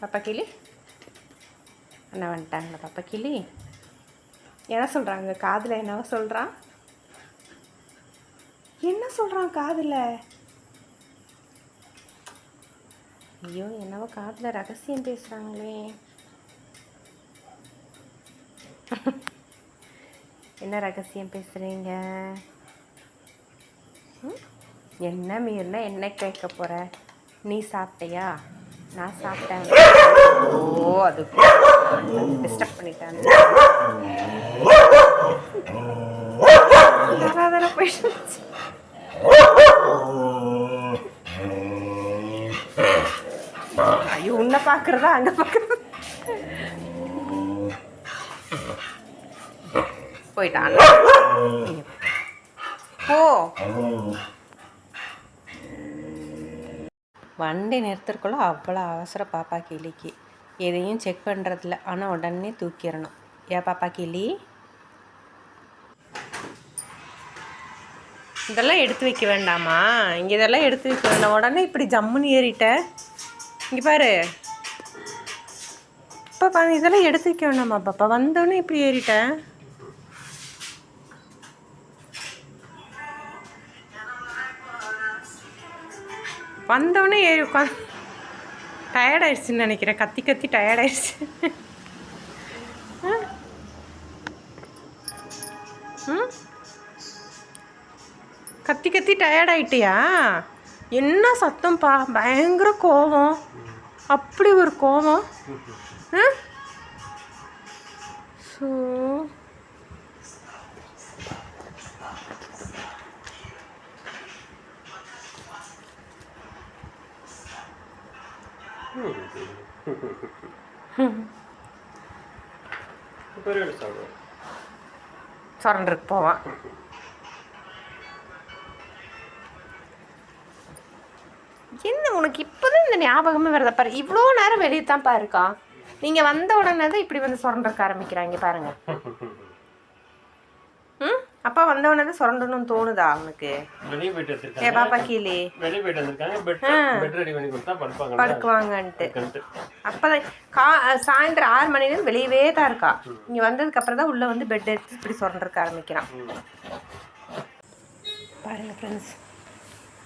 பாப்பா கிளி? அண்ணா வந்துட்டாங்களா பாப்பா கிளி? என்ன சொல்கிறாங்க காதில் என்னவோ சொல்கிறான் என்ன சொல்கிறான் காதில்? ஐயோ என்னவோ காதில் ரகசியம் பேசுகிறாங்களே என்ன ரகசியம் பேசுகிறீங்க என்ன மீறினா? என்ன கேட்க போகிற நீ சாப்பிட்டியா? நான் சாப்பிட்டேன். ஓ அது டிஸ்டர்ப் பண்ணிட்டேன் போயிட்டு ஐயோ உன்னை பார்க்குறதா அங்கே பார்க்குறது? போயிட்டான். போ. வண்டி நிறுத்துறக்குள்ள அவ்வளோ அவசர பாப்பா கிளிக்கு. எதையும் செக் பண்ணுறதில்ல ஆனால் உடனே தூக்கிடணும். ஏன் பாப்பா கிளி? இதெல்லாம் எடுத்து வைக்க வேண்டாமா? இங்கே இதெல்லாம் எடுத்து வைக்க வேண்டாம். உடனே இப்படி ஜம்முன்னு ஏறிட்ட. இங்கே பாரு. பாப்பா இதெல்லாம் எடுத்து வைக்க வேண்டாமா பாப்பா? வந்தோடனே இப்படி ஏறிட்டேன் வந்தோடனே ஏறி உட்காந்து டயர்டாயிடுச்சுன்னு நினைக்கிறேன். கத்தி கத்தி டயர்டாயிடுச்சு. கத்தி கத்தி டயர்ட் ஆயிட்டியா என்ன சத்தம்ப்பா பயங்கர கோபம் அப்படி ஒரு கோவம். ஸோ சுரண்டருக்கு போவான். என்ன உனக்கு இப்போதான் இந்த ஞாபகமே வருதா? பாரு இவ்வளோ நேரம் வெளியே தான்ப்பா இருக்கான் நீங்கள் வந்த உடனே தான் இப்படி வந்து சுரண்டருக்கு ஆரம்பிக்கிறாங்க பாருங்கள் அப்பா வந்த உடனே தான் சுரண்டணும்னு தோணுதா அவனுக்கு வெளியே போயிட்டு ஏ பாப்பா கீழே. வெளியே போயிட்டு வந்திருக்காங்க பெட் பெட் ரெடி பண்ணி கொடுத்தா படுப்பாங்க படுக்குவாங்கன்ட்டு. அப்போதான் கா சாயந்தரம் ஆறு மணிலேருந்து வெளியவே தான் இருக்கா. இங்கே வந்ததுக்கு அப்புறம் தான் உள்ளே வந்து பெட் எடுத்து இப்படி சுரண்டறக்கு ஆரம்பிக்கிறான். ம். பாருங்கள் ஃப்ரெண்ட்ஸ்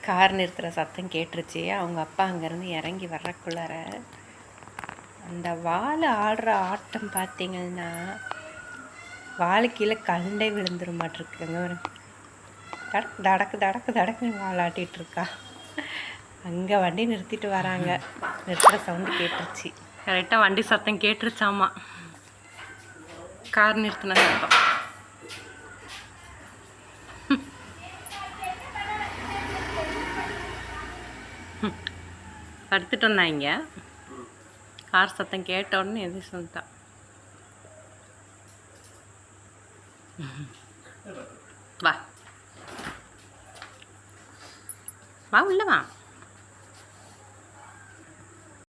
கார் நிறுத்துகிற சத்தம் கேட்டுருச்சு. அவங்க அப்பா அங்கேருந்து இறங்கி வர்றக்குள்ளார அந்த வால் ஆடுற ஆட்டம் பார்த்தீங்கன்னா வாழை கீழே கண்டே விழுந்துட மாட்டிருக்குங்க ஒரு தடக்கு தடக்கு தடக்கு தடக்குன்னு வால் இருக்கா அங்கே வண்டி நிறுத்திட்டு வராங்க. நிறுத்துகிற சவுண்டு கேட்டுருச்சு. கரெக்டாக வண்டி சத்தம் கேட்டுருச்சாமா. கார் நிறுத்தின சத்தம். படுத்துட்டு வந்தாங்க கார் சத்தம் கேட்ட எது சொல்லிட்டான் വാ. വാ ഉള്ള